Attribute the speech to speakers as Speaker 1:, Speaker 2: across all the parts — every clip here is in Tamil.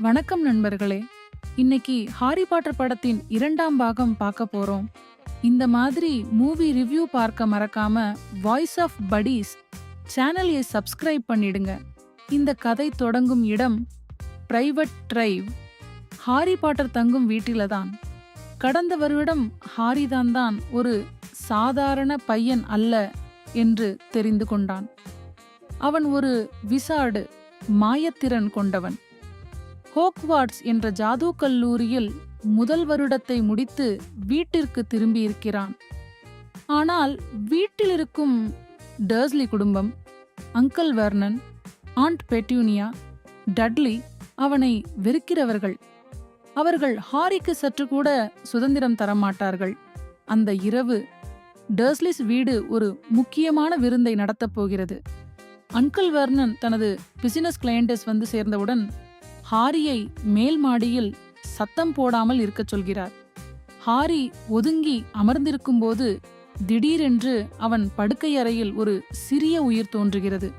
Speaker 1: வணக்கம் நண்பர்களே. இன்னைக்கு ஹாரி பாட்டர் படத்தின் இரண்டாம் பாகம் பார்க்க போறோம். இந்த மாதிரி மூவி ரிவ்யூ பார்க்க மறக்காம வாய்ஸ் ஆஃப் படிஸ் சேனலை சப்ஸ்கிரைப் பண்ணிடுங்க. இந்த கதை தொடங்கும் இடம் பிரைவேட் டிரைவ் ஹாரி பாட்டர் தங்கும் வீட்டில தான். கடந்த வருடம் ஹாரிதான் தான் ஒரு சாதாரண பையன் அல்ல என்று தெரிந்து கொண்டான். அவன் ஒரு விசாடு மாயத்திறன் கொண்டவன். ஹோக்வார்ட்ஸ் என்ற ஜாதூ கல்லூரியில் முதல் வருடத்தை முடித்து வீட்டிற்கு திரும்பியிருக்கிறான். ஆனால் வீட்டில் இருக்கும் டர்ஸ்லி குடும்பம் uncle Vernon aunt Petunia Dudley அவனை வெறுக்கிறவர்கள். அவர்கள் ஹாரிக்கு சற்று கூட சுதந்திரம் தரமாட்டார்கள். அந்த இரவு டர்ஸ்லிஸ் வீடு ஒரு முக்கியமான விருந்தை நடத்தப் போகிறது. அங்கிள் வர்ணன் தனது பிசினஸ் கிளையண்டஸ் வந்து சேர்ந்தவுடன் ஹாரியை மேல் மாடியில் சத்தம் போடாமல் இருக்கச் சொல்கிறார். ஹாரி ஒதுங்கி அமர்ந்திருக்கும்போது திடீரென்று அவன் படுக்கை அறையில் ஒரு சிறிய உயிர் தோன்றுகிறது.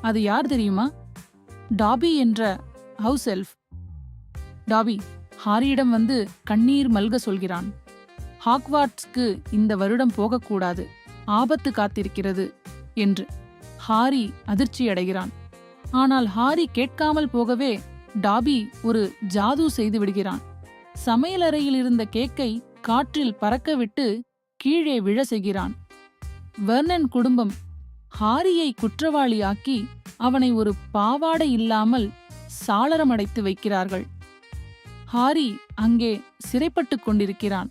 Speaker 1: அது யார் தெரியுமா? டாபி என்ற ஹவுஸ் எல்ஃப். டாபி ஹாரியிடம் வந்து கண்ணீர் மல்க சொல்கிறான். ஹாக்வார்ட்ஸ்க்கு இந்த வருடம் போகக்கூடாது ஆபத்து காத்திருக்கிறது என்று. ஹாரி அதிர்ச்சியடைகிறான். ஆனால் ஹாரி கேட்காமல் போகவே டாபி ஒரு ஜாது செய்து விடுகிறான். சமையலறையில் இருந்த கேக்கை காற்றில் பறக்கவிட்டு கீழே விழ செய்கிறான். வெர்னன் குடும்பம் ஹாரியை குற்றவாளியாக்கி அவனை ஒரு பாவாடை இல்லாமல் சாளரமடைத்து வைக்கிறார்கள். ஹாரி அங்கே சிறைப்பட்டுக் கொண்டிருக்கிறான்.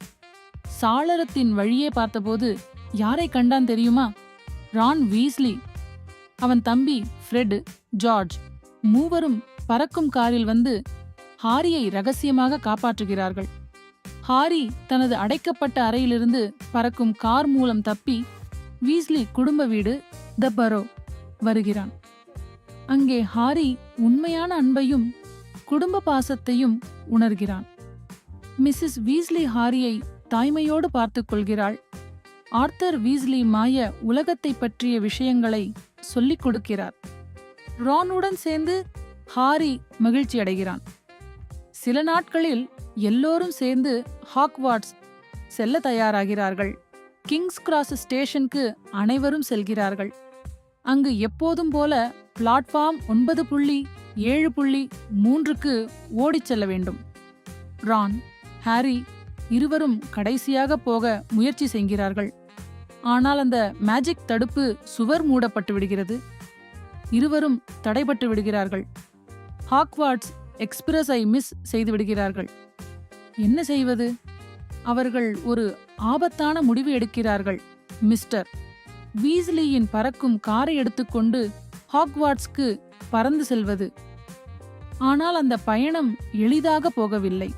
Speaker 1: சாளரத்தின் வழியே பார்த்தபோது யாரை கண்டான் தெரியுமா? Ron Weasley. அவன் தம்பி ஃப்ரெட் ஜார்ஜ் மூவரும் பறக்கும் காரில் வந்து ஹாரியை ரகசியமாக காப்பாற்றுகிறார்கள். ஹாரி தனது அடைக்கப்பட்ட அறையிலிருந்து பறக்கும் கார் மூலம் தப்பி வீஸ்லி குடும்ப வீடு த பரோ வருகிறான். அங்கே ஹாரி உண்மையான அன்பையும் குடும்ப பாசத்தையும் உணர்கிறான். மிஸ்ஸஸ் வீஸ்லி ஹாரியை தாய்மையோடு பார்த்து கொள்கிறாள். ஆர்த்தர் வீஸ்லி மாய உலகத்தை பற்றிய விஷயங்களை சொல்லிக் கொடுக்கிறார். ரானுடன் சேர்ந்து ஹாரி மகிழ்ச்சி அடைகிறான் சில நாட்களில் எல்லோரும் சேர்ந்து ஹாக்வாட்ஸ் செல்ல தயாராகிறார்கள். கிங்ஸ் கிராஸ் ஸ்டேஷனுக்கு அனைவரும் செல்கிறார்கள். அங்கு எப்போதும் போல பிளாட்ஃபார்ம் ஒன்பது புள்ளி ஏழு புள்ளி மூன்றுக்கு ஓடிச் செல்ல வேண்டும். ரான் ஹாரி இருவரும் கடைசியாக போக முயற்சி செய்கிறார்கள். ஆனால் அந்த மேஜிக் தடுப்பு சுவர் மூடப்பட்டு விடுகிறது. இருவரும் தடைபட்டு விடுகிறார்கள். ஹாக்வார்ட்ஸ் எக்ஸ்பிரஸை மிஸ் செய்து விடுகிறார்கள். என்ன செய்வது? அவர்கள் ஒரு ஆபத்தான முடிவு எடுக்கிறார்கள் மிஸ்டர். வீஸ்லியின் பறக்கும் காரை எடுத்துக்கொண்டு ஹாக்வார்ட்ஸ்க்கு பறந்து செல்வது. ஆனால் அந்த பயணம் எளிதாக போகவில்லை.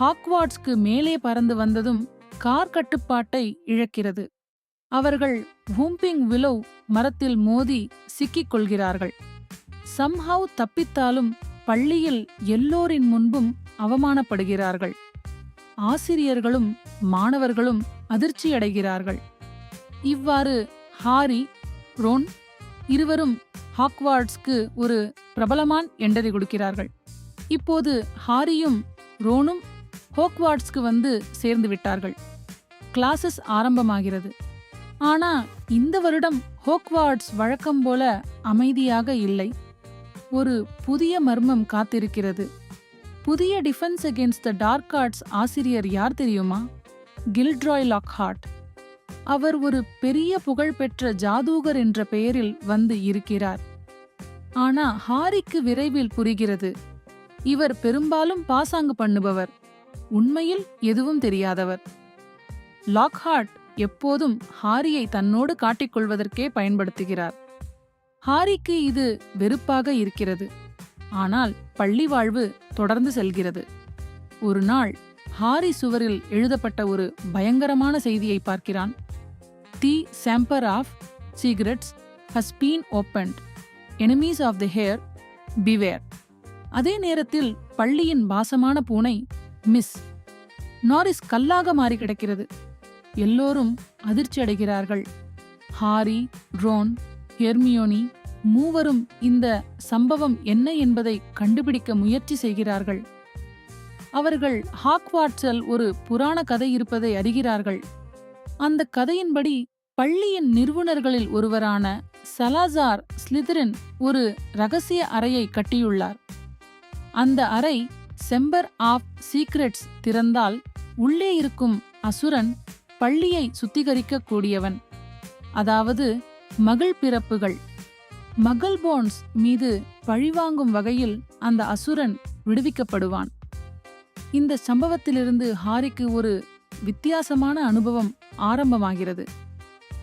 Speaker 1: ஹாக்வார்ட்ஸ்க்கு மேலே பறந்து வந்ததும் கார் கட்டுப்பாட்டை இழக்கிறது. அவர்கள் ஹூம்பிங் விலோ மரத்தில் மோதி சிக்கிக் கொள்கிறார்கள். சம்ஹவ் தப்பித்தாலும் பள்ளியில் எல்லோரின் முன்பும் அவமானப்படுகிறார்கள். ஆசிரியர்களும் மாணவர்களும் அதிர்ச்சியடைகிறார்கள் இவ்வாறு ஹாரி ரோன் இருவரும் ஹாக்வார்ட்ஸ்க்கு ஒரு பிரபலமான் எண்டறி கொடுக்கிறார்கள். இப்போது ஹாரியும் ரோனும் ஹோக்வார்ட்ஸ்க்கு வந்து சேர்ந்து விட்டார்கள். கிளாஸஸ் ஆரம்பமாகிறது. ஆனா இந்த வருடம் ஹோக்வார்ட்ஸ் வழக்கம் போல அமைதியாக இல்லை. ஒரு புதிய மர்மம் காத்திருக்கிறது. புதிய defence against the dark arts ஆசிரியர் யார் தெரியுமா? கில்ட்ராய் லாக்ஹார்ட். அவர் ஒரு பெரிய புகழ்பெற்ற ஜாதூகர் என்ற பெயரில் வந்து இருக்கிறார். ஆனா ஹாரிக்கு விரைவில் புரிகிறது. இவர் பெரும்பாலும் பாசாங்கு பண்ணுபவர். உண்மையில் எதுவும் தெரியாதவர். லாக்ஹார்ட் எப்போதும் ஹாரியை தன்னோடு காட்டிக்கொள்வதற்கே பயன்படுத்துகிறார். ஹாரிக்கு இது வெறுப்பாக இருக்கிறது. ஆனால் பள்ளி வாழ்வு தொடர்ந்து செல்கிறது. ஒரு நாள் ஹாரி சுவரில் எழுதப்பட்ட ஒரு பயங்கரமான செய்தியை பார்க்கிறான். The chamber of secrets has been opened enemies of the heir beware அதே நேரத்தில் பள்ளியின் பாசமான பூனை மிஸ் நாரிஸ் கல்லாக மாறி கிடக்கிறது. எல்லோரும் அதிர்ச்சி அடைகிறார்கள். ஹாரி ரோன் ஹெர்மியோனி மூவரும் இந்த சம்பவம் என்ன என்பதை கண்டுபிடிக்க முயற்சி செய்கிறார்கள். அவர்கள் ஹாக்வாட்ஸில் ஒரு புராண கதை இருப்பதை அறிகிறார்கள். அந்த கதையின்படி பள்ளியின் நிறுவனர்களில் ஒருவரான சலாசார் ஸ்லிதரின் ஒரு ரகசிய அறையை கட்டியுள்ளார். அந்த அறை செம்பர் ஆஃப் சீக்ரெட்ஸ் திறந்தால் உள்ளே இருக்கும் அசுரன் பள்ளியை சுத்திகரிக்கக்கூடியவன். அதாவது மகள் பிறப்புகள். மகள் போன்ஸ் மீது பழிவாங்கும் வகையில் அந்த அசுரன் விடுவிக்கப்படுவான். இந்த சம்பவத்திலிருந்து ஹாரிக்கு ஒரு வித்தியாசமான அனுபவம் ஆரம்பமாகிறது.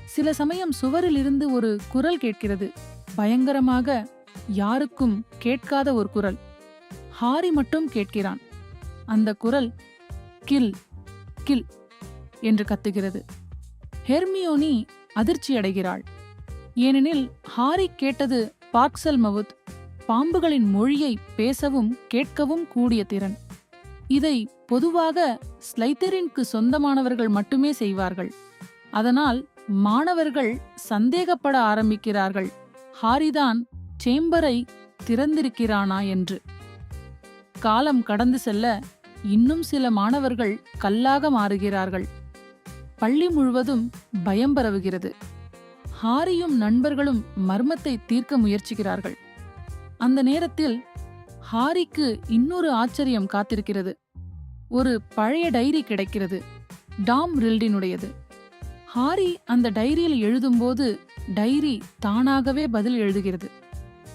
Speaker 1: சில சமயம் சுவரிலிருந்து ஒரு குரல் கேட்கிறது. பயங்கரமாக யாருக்கும் கேட்காத ஒரு குரல். ஹாரி மட்டும் கேட்கிறான். அந்த குரல் கில் கில் என்று கத்துகிறது. ஹெர்மியோனி அதிர்ச்சியடைகிறாள். ஏனெனில் ஹாரி கேட்டது பார்க்சல் மவுத் பாம்புகளின் மொழியை பேசவும் கேட்கவும் கூடிய திறன். இதை பொதுவாக ஸ்லைத்தரின்க்கு சொந்தமானவர்கள் மட்டுமே செய்வார்கள். அதனால் மாணவர்கள் சந்தேகப்பட ஆரம்பிக்கிறார்கள். ஹாரிதான் சேம்பரை திறந்திருக்கிறானா என்று. காலம் கடந்து செல்ல இன்னும் சில மாணவர்கள் கல்லாக மாறுகிறார்கள். பள்ளி முழுவதும் பயம் பரவுகிறது. ஹாரியும் நண்பர்களும் மர்மத்தை தீர்க்க முயற்சிக்கிறார்கள். அந்த நேரத்தில் ஹாரிக்கு இன்னொரு ஆச்சரியம் காத்திருக்கிறது. ஒரு பழைய டைரி கிடைக்கிறது டாம் ரில்டினுடையது. ஹாரி அந்த டைரியில் எழுதும்போது டைரி தானாகவே பதில் எழுதுகிறது.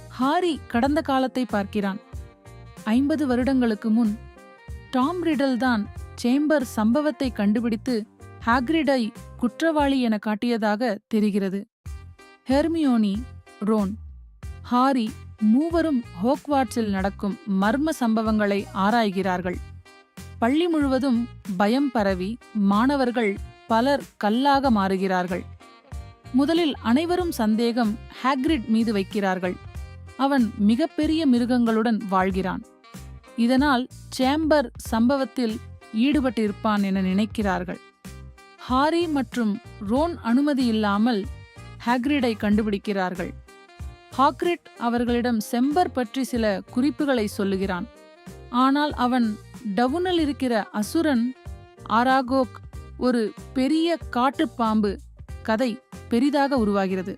Speaker 1: ஹாரி கடந்த காலத்தை பார்க்கிறான். ஐம்பது வருடங்களுக்கு முன் டாம் ரிடல் தான் சேம்பர் சம்பவத்தை கண்டுபிடித்து ஹாக்ரிடை குற்றவாளி என காட்டியதாக தெரிகிறது. Hermione Ron. ஹாரி மூவரும் ஹோக்வாட்ஸில் நடக்கும் மர்ம சம்பவங்களை ஆராய்கிறார்கள். பள்ளி முழுவதும் பயம் பரவி மாணவர்கள் பலர் கல்லாக மாறுகிறார்கள். முதலில் அனைவரும் சந்தேகம் ஹாக்ரிட் மீது வைக்கிறார்கள். அவன் மிகப்பெரிய மிருகங்களுடன் வாழ்கிறான். இதனால் சேம்பர் சம்பவத்தில் ஈடுபட்டிருப்பான் என நினைக்கிறார்கள். ஹாரி மற்றும் ரோன் அனுமதி இல்லாமல் ஹாக்ரிடை கண்டுபிடிக்கிறார்கள். ஹாக்ரிட் அவர்களிடம் செம்பர் பற்றி சில குறிப்புகளை சொல்லுகிறான். ஆனால் அவன் டவுனில் இருக்கிற அசுரன் ஆராகோக் ஒரு பெரிய காட்டுப்பாம்பு கதை பெரிதாக உருவாகிறது.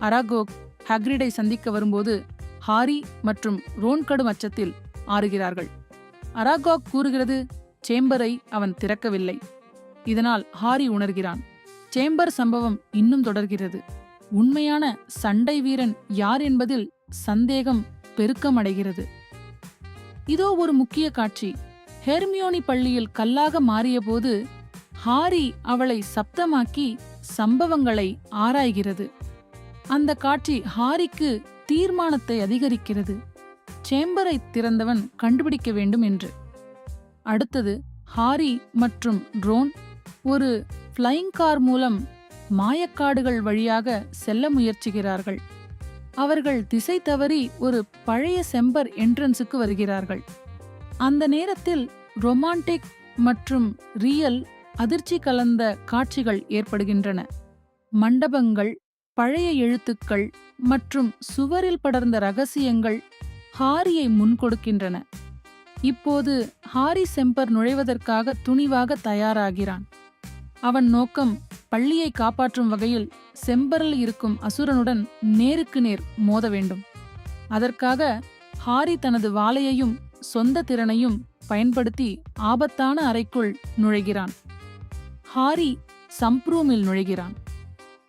Speaker 1: அராகோக் ஹக்ரிடை சந்திக்க வரும்போது ஹாரி மற்றும் ரோன் கடும் அச்சத்தில் ஆறுகிறார்கள். அராகோக் கூறுகிறது சேம்பரை அவன் திறக்கவில்லை. இதனால் ஹாரி உணர்கிறான். சேம்பர் சம்பவம் இன்னும் தொடர்கிறது. உண்மையான சண்டை வீரன் யார் என்பதில் சந்தேகம் பெருக்கமடைகிறது. இதோ ஒரு முக்கிய காட்சி. ஹெர்மியோனி பள்ளியில் கல்லாக மாறியபோது ஹாரி அவளை சப்தமாக்கி சம்பவங்களை ஆராய்கிறது. அந்த காட்சி ஹாரிக்கு தீர்மானத்தை அதிகரிக்கிறது. சேம்பரை திறந்தவன் கண்டுபிடிக்க வேண்டும் என்று. அடுத்தது ஹாரி மற்றும் ட்ரோன் ஒரு ஃப்ளைங் கார் மூலம் மாயக்காடுகள் வழியாக செல்ல முயற்சிக்கிறார்கள். அவர்கள் திசை தவறி ஒரு பழைய செம்பர் என்ட்ரன்ஸுக்கு வருகிறார்கள். அந்த நேரத்தில் ரொமான்டிக் மற்றும் ரியல் அதிர்ச்சி கலந்த காட்சிகள் ஏற்படுகின்றன. மண்டபங்கள் பழைய எழுத்துக்கள் மற்றும் சுவரில் படர்ந்த ரகசியங்கள் ஹாரியை முன்கொடுக்கின்றன இப்போது ஹாரி செம்பர் நுழைவதற்காக துணிவாக தயாராகிறான். அவன் நோக்கம் பள்ளியை காப்பாற்றும் வகையில் செம்பரில் இருக்கும் அசுரனுடன் நேருக்கு நேர் மோத வேண்டும். அதற்காக ஹாரி தனது வாளையையும் சொந்த திறனையும் பயன்படுத்தி ஆபத்தான அறைக்குள் நுழைகிறான். ஹாரி சம்ப்ரூமில் நுழைகிறான்.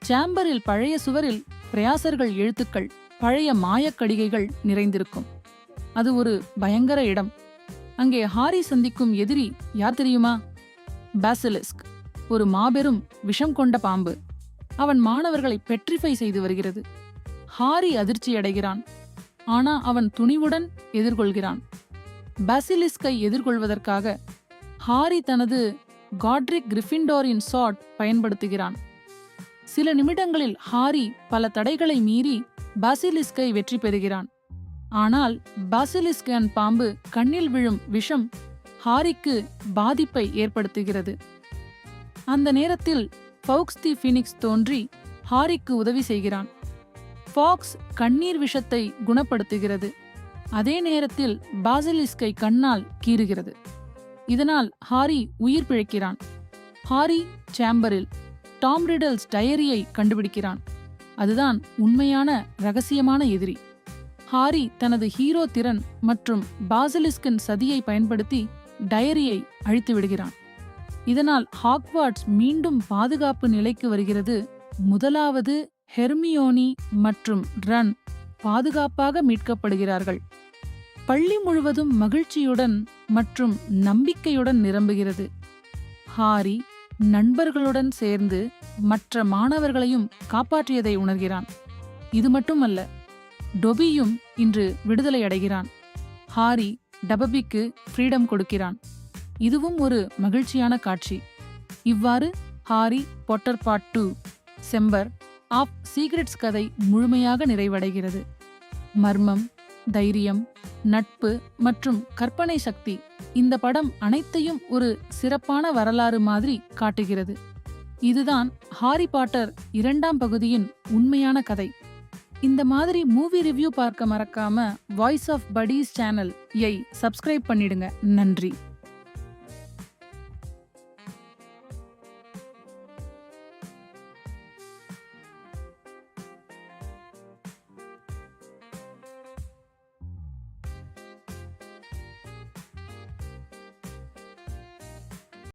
Speaker 1: சாம்பரில் பழைய சுவரில் பிரயாசர்கள் எழுத்துக்கள் பழைய மாயக்கடிகைகள் நிறைந்திருக்கும். அது ஒரு பயங்கர இடம். அங்கே ஹாரி சந்திக்கும் எதிரி யார் தெரியுமா? பாசிலிஸ்க். ஒரு மாபெரும் விஷம் கொண்ட பாம்பு. அவன் மாணவர்களை பெட்ரிஃபை செய்து வருகிறது. ஹாரி அதிர்ச்சி அடைகிறான். ஆனா அவன் துணிவுடன் எதிர்கொள்கிறான். பாசிலிஸ்கை எதிர்கொள்வதற்காக ஹாரி தனது காட்ரிக் கிரிஃபின்டோரின் சாட் பயன்படுத்துகிறான். சில நிமிடங்களில் ஹாரி பல தடைகளை மீறி பாசிலிஸ்கை வெற்றி பெறுகிறான். ஆனால் பாசிலிஸ்கன் பாம்பு கண்ணில் விழும் விஷம் ஹாரிக்கு பாதிப்பை ஏற்படுத்துகிறது. அந்த நேரத்தில் ஃபவுக்ஸ் தி ஃபினிக்ஸ் தோன்றி ஹாரிக்கு உதவி செய்கிறான். ஃபாக்ஸ் கண்ணீர் விஷத்தை குணப்படுத்துகிறது. அதே நேரத்தில் பாசிலிஸ்கை கண்ணால் கீறுகிறது. இதனால் ஹாரி உயிர் பிழைக்கிறான். ஹாரி சேம்பரில் டாம் ரிடல்ஸ் டயரியை கண்டுபிடிக்கிறான். அதுதான் உண்மையான ரகசியமான எதிரி. ஹாரி தனது ஹீரோ திறன் மற்றும் பாசிலிஸ்கின் சதியை பயன்படுத்தி டயரியை அழித்து விடுகிறான். இதனால் ஹாக்வார்ட்ஸ் மீண்டும் பாதுகாப்பு நிலைக்கு வருகிறது. முதலாவது ஹெர்மியோனி மற்றும் ரன் பாதுகாப்பாக மீட்கப்படுகிறார்கள். பள்ளி முழுவதும் மகிழ்ச்சியுடன் மற்றும் நம்பிக்கையுடன் நிரம்புகிறது. ஹாரி நண்பர்களுடன் சேர்ந்து மற்ற மாணவர்களையும் காப்பாற்றியதை உணர்கிறான். இது மட்டுமல்ல டொபியும் இன்று விடுதலை அடைகிறான். ஹாரி டபபிக்கு ஃப்ரீடம் கொடுக்கிறான். இதுவும் ஒரு மகிழ்ச்சியான காட்சி. இவ்வாறு Harry Potter part two chamber of secrets கதை முழுமையாக நிறைவடைகிறது. மர்மம் தைரியம் நட்பு மற்றும் கற்பனை சக்தி இந்த படம் அனைத்தையும் ஒரு சிறப்பான வரலாறு மாதிரி காட்டுகிறது. இதுதான் ஹாரி பாட்டர் இரண்டாம் பகுதியின் உண்மையான கதை. இந்த மாதிரி மூவி ரிவ்யூ பார்க்க மறக்காம வாய்ஸ் ஆஃப் படீஸ் சேனல் ஐ சப்ஸ்கிரைப் பண்ணிடுங்க. நன்றி.